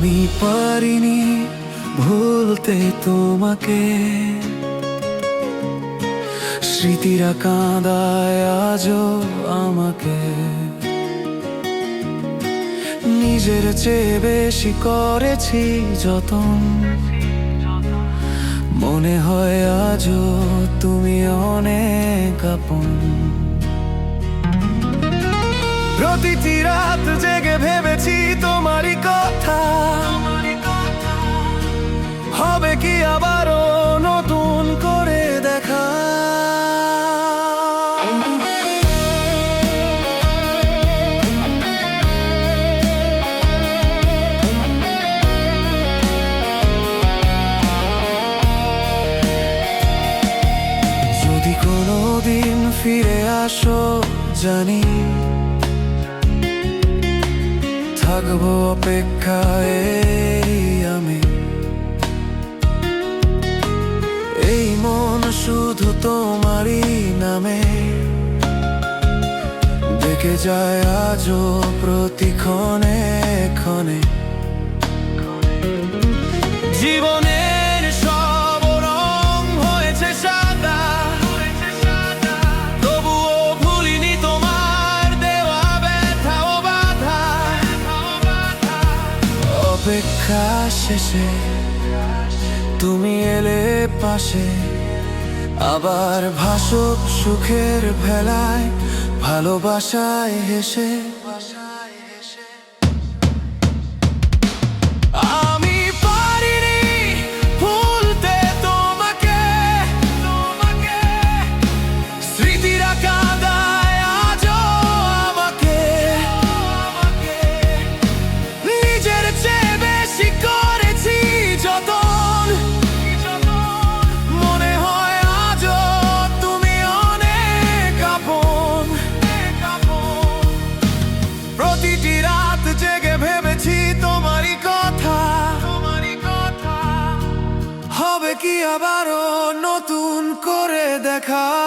আমি পারিনি ভুলতে তোমাকে। স্মৃতিরা কাঁদায় আজ আমাকে। নিজের চেয়ে বেশি করেছি যতন। মনে হয় আজ তুমি অনেক আপন। প্রতিটি রাত জেগে ভেবেছি তোমারই কথা। হবে কি আবারও নতুন করে দেখা? যদি কোনো দিন ফিরে আসো, জানি থাকব অপেক্ষায় আমি। এই মন শুধু তোমারই নামে। দেখে যায় আজও প্রতিক্ষণে ক্ষণে জীবনের অপেক্ষা শেষে তুমি এলে পাশে। আবার ভাসক সুখের ভেলায় ভালোবাসায় হেসে। call